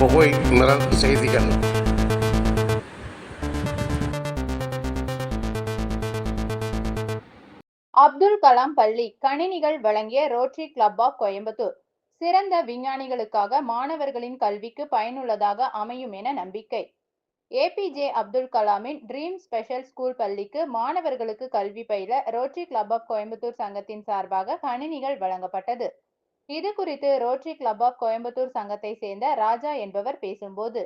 குகை நிரல் செய்திகள் அப்துல் கலாம் பள்ளி கணினிகள் வழங்கிய ரோட்டரி கிளப் ஆஃப் கோயம்புத்தூர். சிறந்த விஞ்ஞானிகளுக்காக மாணவர்களின் கல்விக்கு பயனுள்ளதாக அமையும் என நம்பிக்கை. ஏபிஜே அப்துல் கலாமின் ட்ரீம் ஸ்பெஷல் ஸ்கூல் பள்ளிக்கு மாணவர்களுக்கு கல்வி பயில ரோட்டரி கிளப் ஆஃப் கோயம்புத்தூர் சங்கத்தின் சார்பாக கணினிகள் வழங்கப்பட்டது. இது குறித்து ரோட்டரி கிளப் ஆஃப் கோயம்புத்தூர் சங்கத்தை சேர்ந்த ராஜா என்பவர் பேசும்போது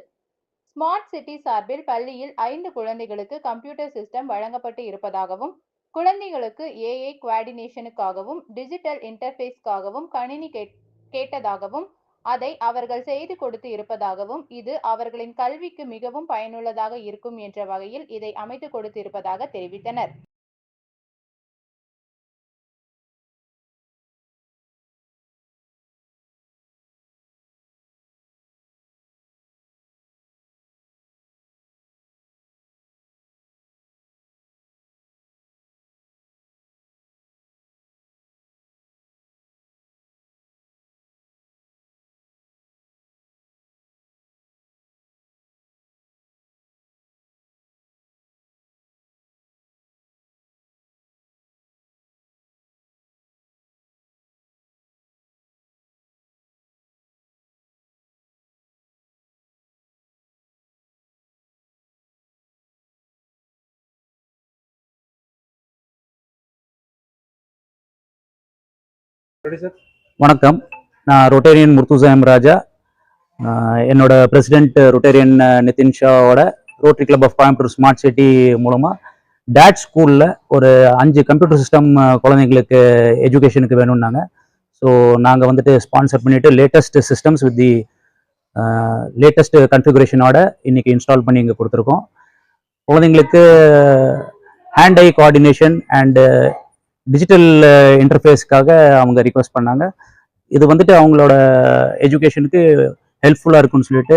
ஸ்மார்ட் சிட்டி சார்பில் பள்ளியில் ஐந்து குழந்தைகளுக்கு கம்ப்யூட்டர் சிஸ்டம் வழங்கப்பட்டு இருப்பதாகவும் குழந்தைகளுக்கு ஏஐ குவாடினேஷனுக்காகவும் டிஜிட்டல் இன்டர்ஃபேஸ்க்காகவும் கணினி கேட்டதாகவும் அதை அவர்கள் செய்து கொடுத்து இருப்பதாகவும் இது அவர்களின் கல்விக்கு மிகவும் பயனுள்ளதாக இருக்கும் என்ற வகையில் இதை அமைத்து கொடுத்திருப்பதாக தெரிவித்தனர். வணக்கம். நான் ரொட்டேரியன் முர்த்துசாயம் ராஜா. என்னோட president Rotarian Nitin ஷாவோட rotary club of Coimbatore smart city மூலமாக டேட் ஸ்கூலில் ஒரு அஞ்சு கம்ப்யூட்டர் சிஸ்டம் குழந்தைங்களுக்கு எஜுகேஷனுக்கு வேணும்னாங்க. ஸோ நாங்கள் வந்துட்டு ஸ்பான்சர் பண்ணிவிட்டு latest systems with the latest கன்ஃபிகரேஷனோட இன்றைக்கி இன்ஸ்டால் பண்ணி இங்கே கொடுத்துருக்கோம். குழந்தைங்களுக்கு hand eye coordination and digital இன்டர்ஃபேஸ்க்காக uh, அவங்க ரிக்வஸ்ட் பண்ணாங்க. இது வந்துட்டு அவங்களோட எஜுகேஷனுக்கு ஹெல்ப்ஃபுல்லாக இருக்கும்னு சொல்லிட்டு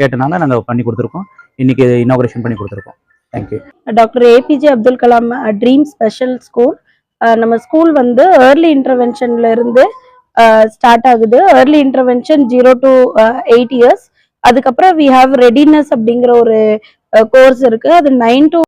கேட்டனால நாங்கள் பண்ணி கொடுத்துருக்கோம். இன்னைக்கு இனாகுரேஷன் பண்ணி கொடுத்துருக்கோம். Thank you doctor APJ Abdul Kalam dream special school நம்ம ஸ்கூல் வந்து ஏர்லி இன்டர்வென்ஷன்ல இருந்து ஸ்டார்ட் ஆகுது. Early intervention zero to eight years அதுக்கப்புறம் வி ஹாவ் ரெடினஸ் அப்படிங்கிற ஒரு கோர்ஸ் இருக்கு. அது நைன் டு